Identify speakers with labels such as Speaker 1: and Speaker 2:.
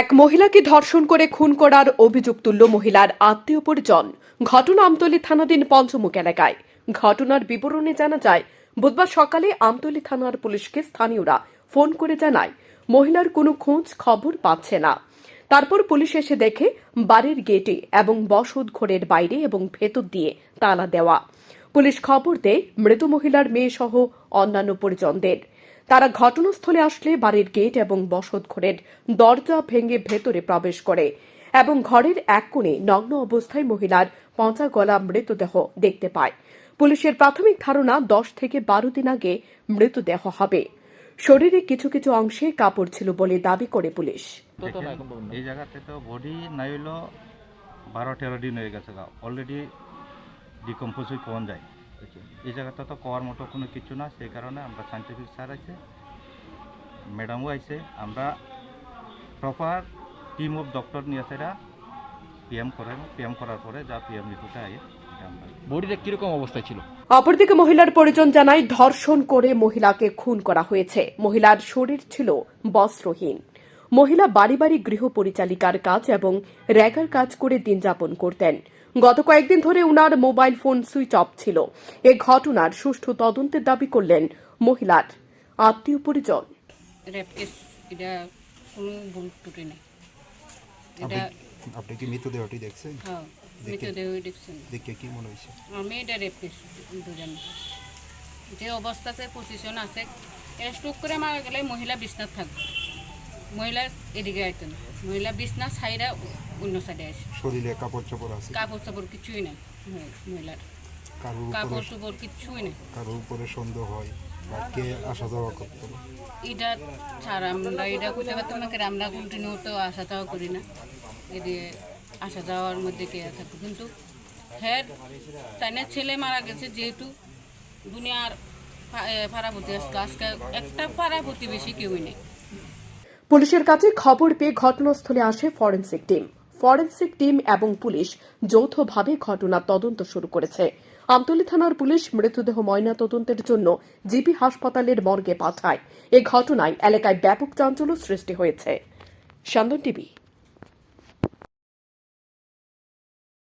Speaker 1: এক মহিলাকে ধর্ষণ করে খুন করার অভিযোগ তুলল মহিলার আত্মীয় পরিজন। ঘটনা আমতলী থানাধীন পঞ্চমুখ এলাকায়। ঘটনার বিবরণে জানা যায়, বুধবার সকালে আমতলী থানার পুলিশকে স্থানীয়রা ফোন করে জানায়, মহিলার কোনো খোঁজ খবর পাচ্ছে না। তারপর পুলিশ এসে দেখে বাড়ির গেটে এবং বসত ঘরের বাইরে এবং ভেতর দিয়ে তালা দেওয়া। পুলিশ খবর দেয়, মৃত মহিলার মেয়ে সহ অন্যান্য পরিজনদের। তারা ঘটনাস্থলে আসলে বাড়ির গেট এবং বসত ঘরের দরজা ভেঙে ভেতরে প্রবেশ করে এবং ঘরের এক কোণে নগ্ন অবস্থায় মহিলার পচা গলা মৃতদেহ দেখতে পায়। পুলিশের প্রাথমিক ধারণা দশ থেকে বারো দিন আগে মৃতদেহ হবে। শরীরে কিছু কিছু অংশে কাপড় ছিল বলে দাবি করে পুলিশ।
Speaker 2: এই জায়গাতে তো বডি নাই হইল বারো তেরো দিন হয়ে গেছে অলরেডি ডিকম্পোজ হয়ে পাওয়া যায়। এই জায়গাটা তো পাওয়ার মতো কোনো কিছু না সেই কারণে আমরা সাইন্টিফিক স্যার আছে ম্যাডামও আছে। আমরা প্রপার টিম অফ ডক্টর নিয়ে সেটা পিএম করেন পিএম করার পরে যা পিএম রিপোর্টে আয়ে এটা আমরা
Speaker 3: বডিটা কীরকম অবস্থায় ছিল?
Speaker 1: অপরদিকে মহিলার পরিজন জানায় ধর্ষণ করে মহিলাকে খুন করা হয়েছে। মহিলার শরীর ছিল বস্ত্রহীন। মহিলা বাড়ি বাড়ি গৃহ পরিচালিকার কাজ এবং র্যাগার কাজ করে দিন যাপন করতেন। গত কয়েকদিন ধরে উনার মোবাইল ফোন সুইচ অফ ছিল। এ ঘটনার সুষ্ঠু তদন্তের দাবি করলেন মহিলার আত্মীয় পরিজন।
Speaker 4: রেপ কেস এটা কোনো ভুল ত্রুটি নেই। এটা
Speaker 5: আপনি কি মৃতদেহটি দেখছেন?
Speaker 4: হ্যাঁ মৃতদেহ দেখছেন।
Speaker 5: দেখে কি মনে হয়েছে?
Speaker 4: আমি এটা রেপ কেস দুজন যে অবস্থাতে পজিশন আছে স্ট্রোক করে মারা গেলে মহিলা বিছনাথ থাকবে। মহিলা এদিকে আইতো না মহিলা বিছনা সাইডা অন্য সাইডে আসে
Speaker 5: শরীরে কাপড় চোপড় আছে?
Speaker 4: কাপড় চাপড় কিছুই নাই মহি- মহিলার। কাপড় চোপড় কিছুই নাই।
Speaker 5: কারোর উপরে সন্দেহ হয় বা কে আসা যাওয়া করতো?
Speaker 4: এটা ছাড়া আমরা এটা করতে পারতাম না কারণ আমরা কন্টিনিউ তো আসা যাওয়া করি না। এদিকে আসা যাওয়ার মধ্যে কে থাকতো কিন্তু হ্যাঁ তাইনের ছেলে মারা গেছে যেহেতু দুনিয়ার পা- এ, আসতো আজকে একটা পাড়া প্রতিবেশী কেউই নেই।
Speaker 1: পুলিশের কাছে খবর পেয়ে ঘটনাস্থলে আসে ফরেন্সিক টিম। ফরেন্সিক টিম এবং পুলিশ যৌথভাবে ঘটনা তদন্ত শুরু করেছে। আমতলী থানার পুলিশ মৃতদেহ ময়না তদন্তের জন্য জিপি হাসপাতালের মর্গে পাঠায়। এ ঘটনায় এলাকায় ব্যাপক চাঞ্চল্য সৃষ্টি হয়েছে। সন্দন টিভি।